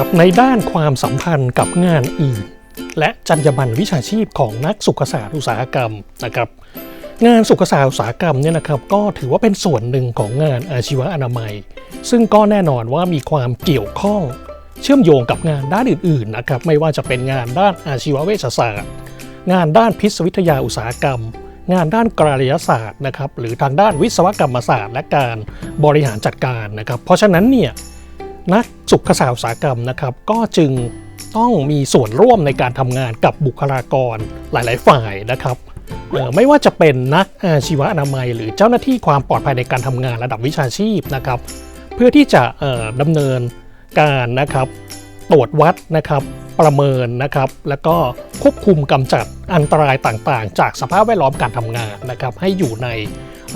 ครับในด้านความสัมพันธ์กับงานอื่น และจรรยาบรรณวิชาชีพของนักสุขศาสตร์อุตสาหกรรมนะครับงานสุขศาสตร์อุตสาหกรรมเนี่ยนะครับก็ถือว่าเป็นส่วนหนึ่งของงานอาชีวะอนามัย ซึ่งก็แน่นอนว่ามีความเกี่ยวข้องเชื่อมโยงกับงานด้านอื่นๆนะครับไม่ว่าจะเป็นงานด้านอาชีวเวชศาสตร์ งานด้านพิษวิทยาอุตสาหกรรม งานด้านกายศาสตร์นะครับหรือทางด้านวิศวกรรมศาสตร์ และการบริหารจัดการนะครับเพราะฉะนั้นเนี่ย นักสุขศาสตร์อุตสาหกรรมนะครับ ก็จึงต้องมีส่วนร่วมในการทำงานกับบุคลากรหลาย ๆ ฝ่ายนะครับไม่ว่าจะเป็นนักอาชีวอนามัย หรือเจ้าหน้าที่ความปลอดภัยในการทำงานระดับวิชาชีพนะครับ เพื่อที่จะดำเนินการนะครับตรวจวัดนะครับประเมินนะครับ แล้วก็ควบคุมกำจัดอันตรายต่างๆ จากสภาพแวดล้อมการทำงานนะครับ ให้อยู่ใน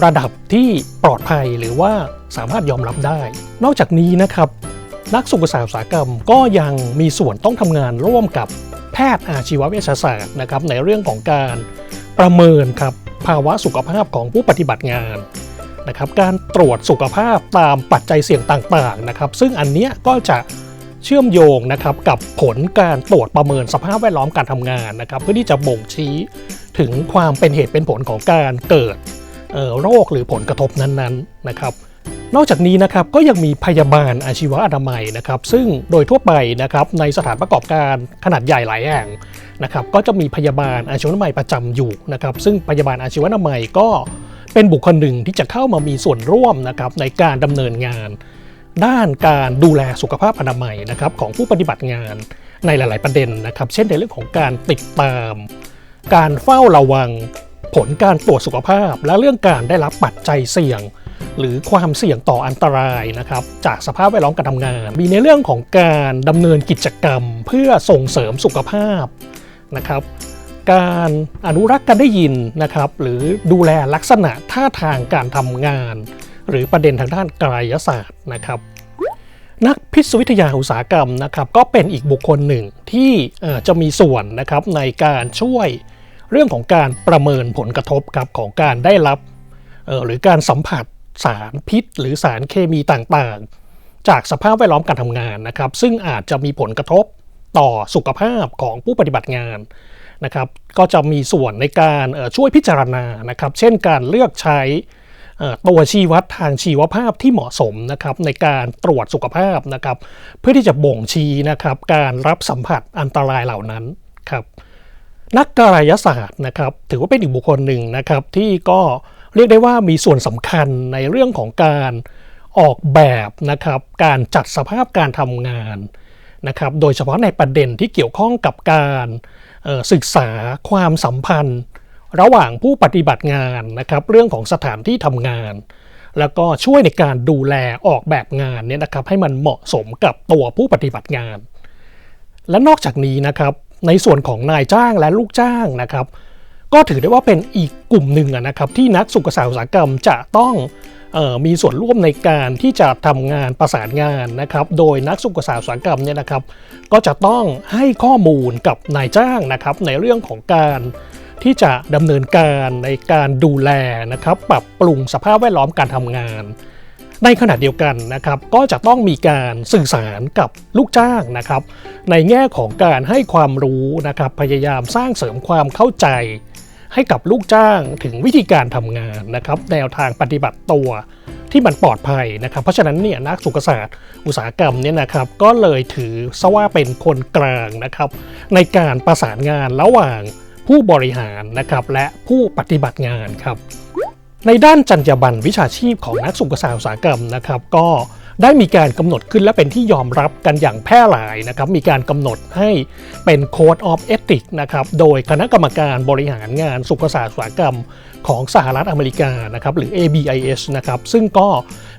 ระดับที่ปลอดภัยหรือว่าสามารถยอมรับได้ นอกจากนี้นะครับ นักสุขศาสตร์อุตสาหกรรมก็ยังมีส่วนต้องทำงานร่วมกับแพทย์อาชีวเวชศาสตร์นะครับในเรื่องของการประเมินครับภาวะสุขภาพของผู้ปฏิบัติงานนะครับการตรวจสุขภาพตามปัจจัยเสี่ยงต่างๆนะครับซึ่งอันเนี้ยก็จะเชื่อมโยงนะครับกับผลการตรวจประเมินสภาพแวดล้อมการทำงานนะครับเพื่อที่จะบ่งชี้ถึงความเป็นเหตุเป็นผลของการเกิดออโรคหรือผลกระทบนั้นๆนะครับ นอกจากนี้นะครับก็ยังมีพยาบาลอาชีวะอนามัยนะครับซึ่งโดยทั่วไปนะครับในสถานประกอบการขนาดใหญ่หลายแห่งนะครับก็จะมีพยาบาลอาชีวะอนามัยประจำอยู่นะครับซึ่งพยาบาลอาชีวะอนามัยก็เป็นบุคคลหนึ่งที่จะเข้ามามีส่วนร่วมนะครับในการดำเนินงาน ด้านการดูแลสุขภาพอนามัยนะครับของผู้ปฏิบัติงานในหลาย ๆ ประเด็นนะครับ เช่นในเรื่องของการติดตาม การเฝ้าระวัง ผลการตรวจสุขภาพ และเรื่องการได้รับปัจจัยเสี่ยง หรือความเสี่ยงต่ออันตรายนะครับจากสภาพแวดล้อมการทำงาน มีในเรื่องของการดำเนินกิจกรรม เพื่อส่งเสริมสุขภาพนะครับการอนุรักษ์การได้ยินนะครับหรือดูแลลักษณะท่าทางการทำงาน หรือประเด็นทางด้านกายศาสตร์นะครับ นักพิษวิทยาอุตสาหกรรมนะครับก็เป็นอีกบุคคลหนึ่งที่จะมีส่วนนะครับในการช่วยเรื่องของการประเมินผลกระทบครับของการได้รับหรือการสัมผัส สารพิษ หรือสารเคมีต่างๆ จากสภาพแวดล้อมการทำงานนะครับ ซึ่งอาจจะมีผลกระทบต่อสุขภาพของผู้ปฏิบัติงานนะครับ ก็จะมีส่วนในการช่วยพิจารณานะครับ เช่นการเลือกใช้ตัวชี้วัดทางชีวภาพที่เหมาะสมนะครับในการตรวจสุขภาพนะครับ เพื่อที่จะบ่งชี้นะครับ การรับสัมผัสอันตรายเหล่านั้นครับนักกายศาสตร์นะครับ ถือว่าเป็นอีกบุคคลหนึ่งนะครับที่ก็เเรียกได้ว่ามีส่วนสำคัญในเรื่องของการออกแบบนะครับการจัดสภาพการทำงานนะครับโดยเฉพาะในประเด็นที่เกี่ยวข้องกับการออศึกษาความสัมพันธ์ ระหว่างผู้ปฏิบัติงานนะครับเรื่องของสถานที่ทำงาน แล้วก็ช่วยในการดูแลออกแบบงานเนี่ยนะครับให้มันเหมาะสมกับตัวผู้ปฏิบัติงาน และนอกจากนี้นะครับในส่วนของนายจ้างและลูกจ้างนะครับ ก็ถือได้ว่าเป็นอีกกลุ่มหนึ่งนะครับที่นักสุขศาสตร์อุตสาหกรรมจะต้องออมีส่วนร่วมในการที่จะทำงานประสานงานนะครับ โดยนักสุขศาสตร์อุตสาหกรรมเนี่ยนะครับ ก็จะต้องให้ข้อมูลกับนายจ้างนะครับ ในเรื่องของการที่จะดำเนินการในการดูแลนะครับ ปรับปรุงสภาพแวดล้อมการทำงาน ในขณะเดียวกันนะครับ ก็จะต้องมีการสื่อสารกับลูกจ้างนะครับ ในแง่ของการให้ความรู้นะครับ พยายามสร้างเสริมความเข้าใจ ให้กับลูกจ้างถึงวิธีการทำงานนะครับ แนวทางปฏิบัติตัวที่มันปลอดภัยนะครับ เพราะฉะนั้นเนี่ยนักสุขศาสตร์อุตสาหกรรมเนี่ยนะครับ ก็เลยถือซะว่าเป็นคนกลางนะครับ ในการประสานงานระหว่างผู้บริหารนะครับและผู้ปฏิบัติงานครับ ในด้านจรรยาบรรณวิชาชีพของนักสุขศาสตร์อุตสาหกรรมนะครับ ก็ ได้มีการกำหนดขึ้นและเป็นที่ยอมรับกันอย่างแพร่หลายนะครับ มีการกำหนดให้เป็น Code of Ethics นะครับ โดยคณะกรรมการบริหารงานสุขศาสตร์อุตสาหกรรมของสหรัฐอเมริกานะครับหรือ ABIS นะครับซึ่งก็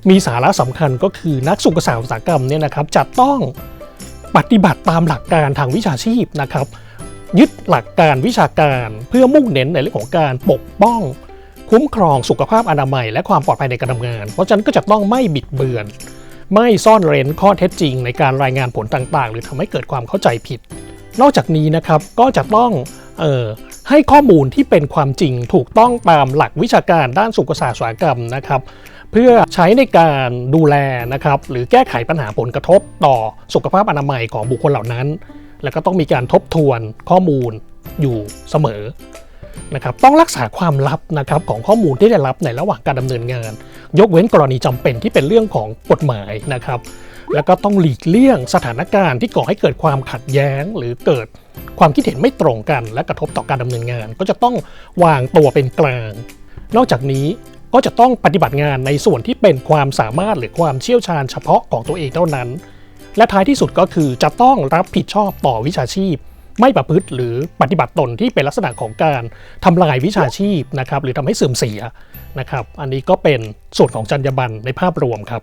มีสาระสำคัญก็คือนักสุขศาสตร์อุตสาหกรรมเนี่ยนะครับจะต้องปฏิบัติตามหลักการทางวิชาชีพนะครับ ยึดหลักการวิชาการเพื่อมุ่งเน้นในเรื่องของการปกป้อง คุ้มครองสุขภาพอนามัย และความปลอดภัยในการทำงาน เพราะฉะนั้นก็จะต้องไม่บิดเบือน ไม่ซ่อนเร้นข้อเท็จจริงในการรายงานผลต่างๆ หรือทำให้เกิดความเข้าใจผิด นอกจากนี้นะครับก็จะต้องเออให้ข้อมูลที่เป็นความจริงถูกต้องตามหลักวิชาการด้านสุขศาสตร์สาหกรรมนะครับ เพื่อใช้ในการดูแลนะครับ หรือแก้ไขปัญหาผลกระทบต่อสุขภาพอนามัยของบุคคลเหล่านั้น แล้วก็ต้องมีการทบทวนข้อมูลอยู่เสมอนะครับต้องรักษาความลับนะครับของข้อมูลที่ได้รับในระหว่างการดำเนินงาน ยกเว้นกรณีจำเป็นที่เป็นเรื่องของกฎหมายนะครับ แล้วก็ต้องหลีกเลี่ยงสถานการณ์ที่ก่อให้เกิดความขัดแย้ง หรือเกิดความคิดเห็นไม่ตรงกัน และกระทบต่อการดำเนินงาน ก็จะต้องวางตัวเป็นกลาง นอกจากนี้ก็จะต้องปฏิบัติงานในส่วนที่เป็นความสามารถหรือความเชี่ยวชาญเฉพาะของตัวเองเท่านั้น และท้ายที่สุดก็คือจะต้องรับผิดชอบต่อวิชาชีพ ไม่ประพฤติหรือปฏิบัติตนที่เป็นลักษณะของการทำลายวิชาชีพนะครับหรือทำให้เสื่อมเสียนะครับ อันนี้ก็เป็นส่วนของจรรยาบรรณในภาพรวมครับ